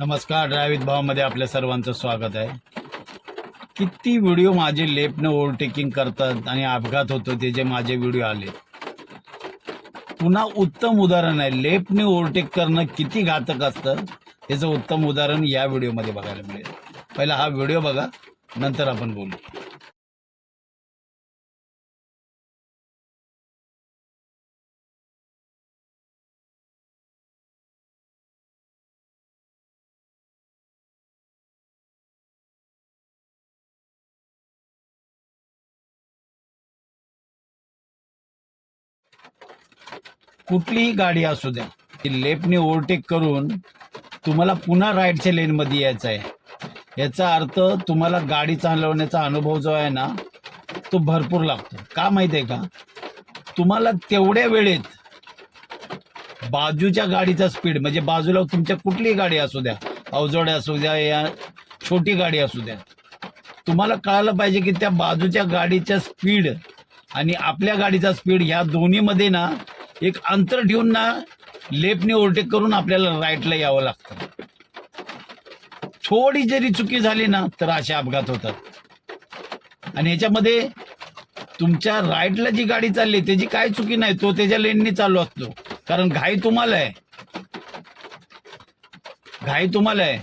नमस्कार ड्रायव्हित भावामध्ये आपल्या सर्वांचं स्वागत आहे. किती व्हिडिओ माझे लेपनं ओव्हरटेकिंग करतात आणि अपघात होतो ते जे माझे व्हिडिओ आले. पुन्हा उत्तम उदाहरण आहे. लेपने ओव्हरटेक करणं किती घातक असतं? त्याचं उत्तम उदाहरण या व्हिडिओमध्ये बघायला मिळेल. पहिला हा व्हिडिओ बघा नंतर आपण बोलू. कुठलीही गाडी असू द्या. ती लेफ्टने ओव्हरटेक करून तुम्हाला पुन्हा राईटच्या लेनमध्ये यायचं आहे. याचा अर्थ तुम्हाला गाडी चालवण्याचा अनुभव जो आहे ना तो भरपूर लागतो. का माहीत आहे का? तुम्हाला तेवढ्या वेळेत बाजूच्या गाडीचा स्पीड म्हणजे बाजूला तुमच्या कुठलीही गाडी असू द्या अवजड असू द्या या छोटी गाडी असू द्या तुम्हाला कळालं पाहिजे की त्या बाजूच्या गाडीच्या स्पीड आणि आपल्या गाडीचा स्पीड ह्या दोन्हीमध्ये ना एक अंतर ठेवून ना लेफ्टने ओव्हरटेक करून आपल्याला राईटला यावं लागतं. थोडी जरी चुकी झाली ना तर असे अपघात होतात. आणि ह्याच्यामध्ये तुमच्या राईटला जी गाडी चालली त्याची काय चुकी नाही तो त्याच्या लेनने चालू असतो. कारण घाई तुम्हाला आहे. घाई तुम्हाला आहे.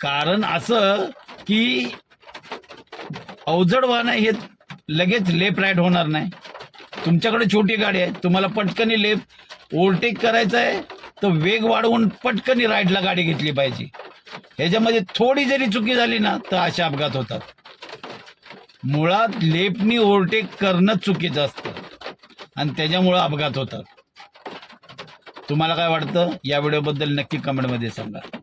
कारण असं की अवजड वाहन आहे हे लगेच लेफ्ट राईट होणार नाही. तुमच्याकडे छोटी गाडी आहे. तुम्हाला पटकनी लेफ्ट ओव्हरटेक करायचं आहे. तर वेग वाढवून पटकनी राईटला गाडी घेतली पाहिजे. ह्याच्यामध्ये थोडी जरी चुकी झाली ना तर असे अपघात होतात. मुळात लेफ्टनी ओव्हरटेक करणं चुकीचं असतं. आणि त्याच्यामुळं अपघात होतात. तुम्हाला काय वाटतं? या व्हिडिओबद्दल नक्की कमेंटमध्ये सांगा.